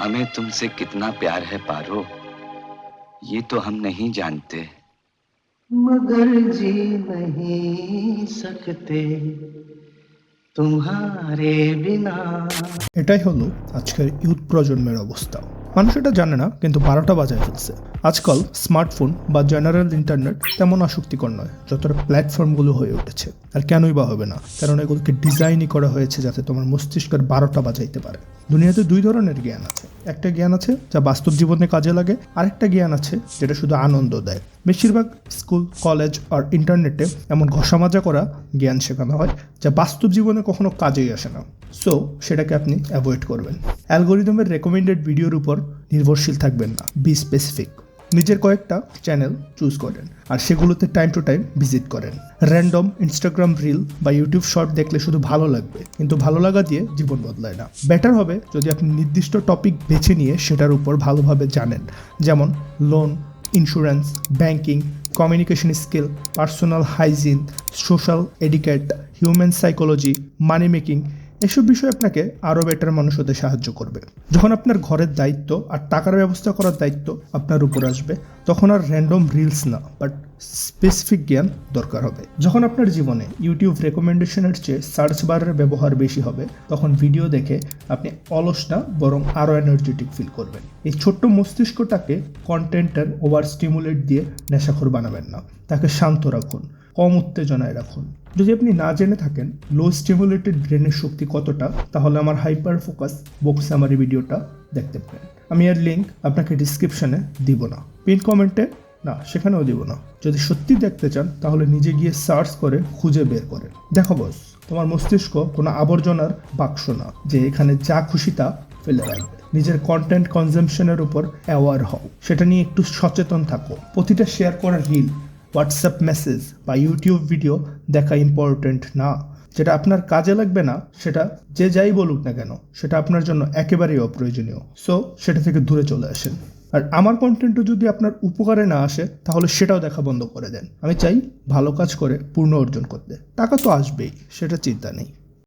हमें तुमसे कितना प्यार है पारो ये तो हम नहीं जानते मगर जी नहीं सकते तुम्हारे बिना এটাই হলো আজকের ইউথ প্রজন্মের অবস্থা মানুষ এটা জানে না, কিন্তু বারোটা বাজায় ফেলছে। আজকাল স্মার্টফোন বা জেনারেল ইন্টারনেট তেমন আসক্তিকর নয়, যতটা প্ল্যাটফর্মগুলো হয়ে উঠেছে। আর কেনই বা হবে না? কারণ এগুলোকে ডিজাইনই করা হয়েছে যাতে তোমার মস্তিষ্কের বারোটা বাজাইতে পারে। দুনিয়াতে দুই ধরনের জ্ঞান আছে। একটা জ্ঞান আছে যা বাস্তব জীবনে কাজে লাগে, আরেকটা জ্ঞান আছে যেটা শুধু আনন্দ দেয়। বেশিরভাগ স্কুল, কলেজ আর ইন্টারনেটে এমন ঘষামাজা করা জ্ঞান শেখানো হয়, যা বাস্তব জীবনে কখনো কাজেই আসে না। সো সেটাকে আপনি অ্যাভয়েড করবেন। অ্যালগোরিদমের রেকমেন্ডেড ভিডিওর উপর নির্ভরশীল থাকবেন না। বি স্পেসিফিক নিজের কয়েকটা চ্যানেল চুজ করেন, আর সেগুলোতে টাইম টু টাইম ভিজিট করেন। র্যান্ডম ইনস্টাগ্রাম রিল বা ইউটিউব শর্ট দেখলে শুধু ভালো লাগবে, কিন্তু ভালো লাগা দিয়ে জীবন বদলায় না। বেটার হবে যদি আপনি নির্দিষ্ট টপিক বেছে নিয়ে সেটার উপর ভালোভাবে জানেন, যেমন loan insurance banking communication skill personal hygiene social etiquette human psychology money making এসব বিষয় আপনাকে আরও বেটার মানুষ হতে সাহায্য করবে। যখন আপনার ঘরের দায়িত্ব আর টাকার ব্যবস্থা করার দায়িত্ব আপনার উপর আসবে, তখন আর র্যান্ডম রিলস না বাট স্পেসিফিক জ্ঞান দরকার হবে। যখন আপনার জীবনে ইউটিউব রেকমেন্ডেশনের চেয়ে সার্চ বারের ব্যবহার বেশি হবে, তখন ভিডিও দেখে আপনি অলস না, বরং আরও এনার্জেটিক ফিল করবেন। এই ছোট্ট মস্তিষ্কটাকে কন্টেন্টের ওভার স্টিমুলেট দিয়ে নেশাখোর বানাবেন না। তাকে শান্ত রাখুন। কম উত্তেজনায় রাখুন। যদি আপনি না জেনে থাকেন লো স্টিমুলেটেড ব্রেনের শক্তি কতটা, তাহলে আমার হাইপার ফোকাস বুক সামারি ভিডিওটা দেখতে পারেন। আমি এর লিঙ্ক আপনাকে ডিসক্রিপশনে দিব না। পিন কমেন্টে না, সেখানেও দিব না। যদি সত্যি দেখতে চান, তাহলে নিজে গিয়ে সার্চ করে খুঁজে বের করেন। দেখো বস তোমার মস্তিষ্ক কোনো আবর্জনার বাক্স না, যে এখানে যা খুশি তা ফেলে রাখবে। নিজের কন্টেন্ট কনজামশনের উপর অ্যাওয়ার হও। সেটা নিয়ে একটু সচেতন থাকো। প্রতিটা শেয়ার করা রিল হোয়াটসঅ্যাপ মেসেজ বা ইউটিউব ভিডিও দেখা ইম্পর্টেন্ট না। যেটা আপনার কাজে লাগবে না, সেটা যে যাই বলুক না কেন, সেটা আপনার জন্য একেবারেই অপ্রয়োজনীয়। সো সেটা থেকে দূরে চলে আসেন। আর আমার কন্টেন্টও যদি আপনার উপকারে না আসে, তাহলে সেটাও দেখা বন্ধ করে দেন। আমি চাই ভালো কাজ করে পূর্ণ অর্জন করতে। টাকা তো আসবেই, সেটা চিন্তা নেই।